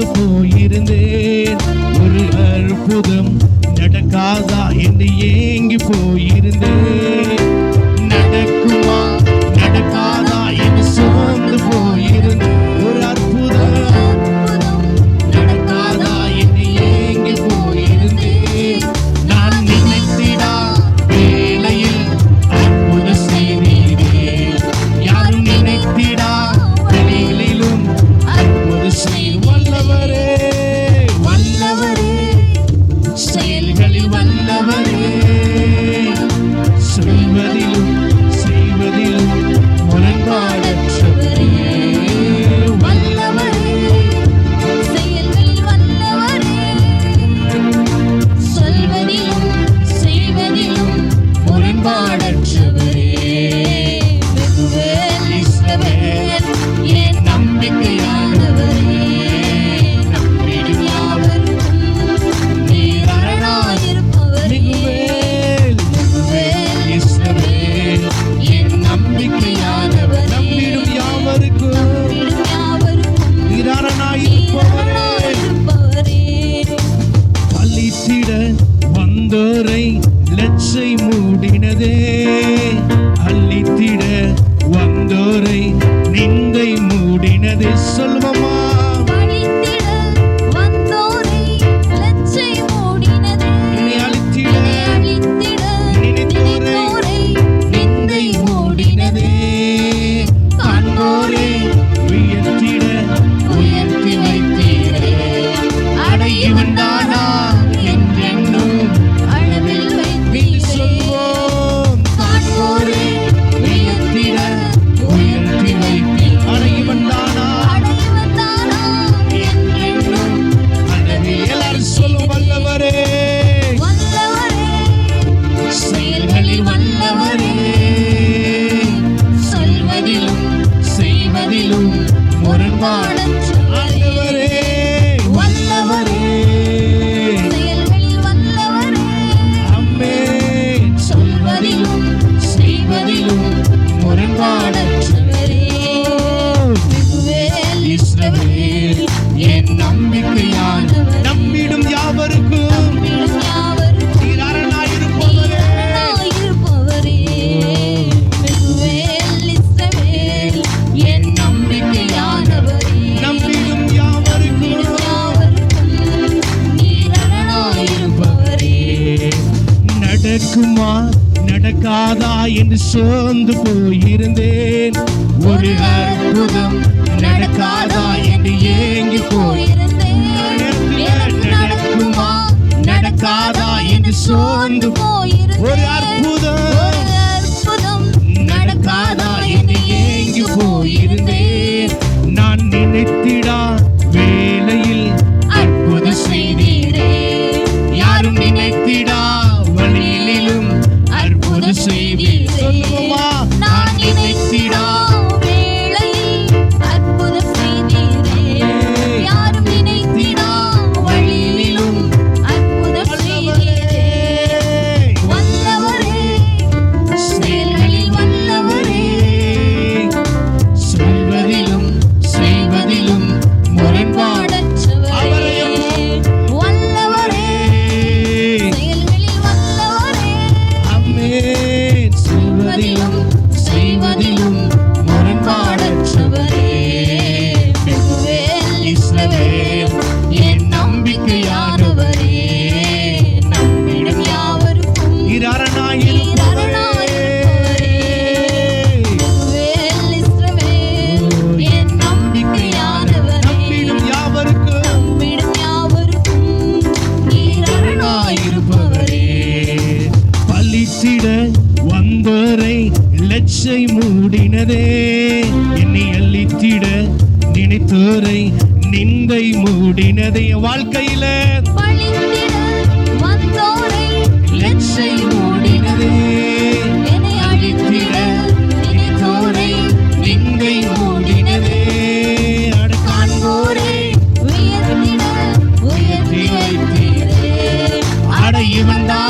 சோர்ந்து போயிருந்தேன். ஒரு அற்புதம் நடக்காதா என்று ஏங்கி போயிருந்தேன். நடக்குமா நடக்காதா என்று சோர்ந்து போயிருந்தேன். ஒரு அற்புதம் நடக்காதா என்று ஏங்கி போயிருந்தேன். நான் நினைத்திடா வேலையில் அற்புத செய்தீரே. யாரும் நினைத்திடா வேலையிலும் அற்புத செய்வோம். ever. இராதா என்று சோர்ந்து போயிருந்தேன். ஒரு அற்புதம் நடக்காதா என்று ஏங்கி போயிருந்தேன். நடக்குமா? நடக்காதா என்று சோர்ந்து போ வாஞ்சை மூடினதே. என்னை அள்ளித்திட நினைத்தோரை நிந்தை மூடினதே. வாழ்க்கையில லட்சை மூடினதே. என்னை அழித்திட நிந்தை மூடினதே. அடக்காண்போரை உயர்த்திட அட இவன்தான்.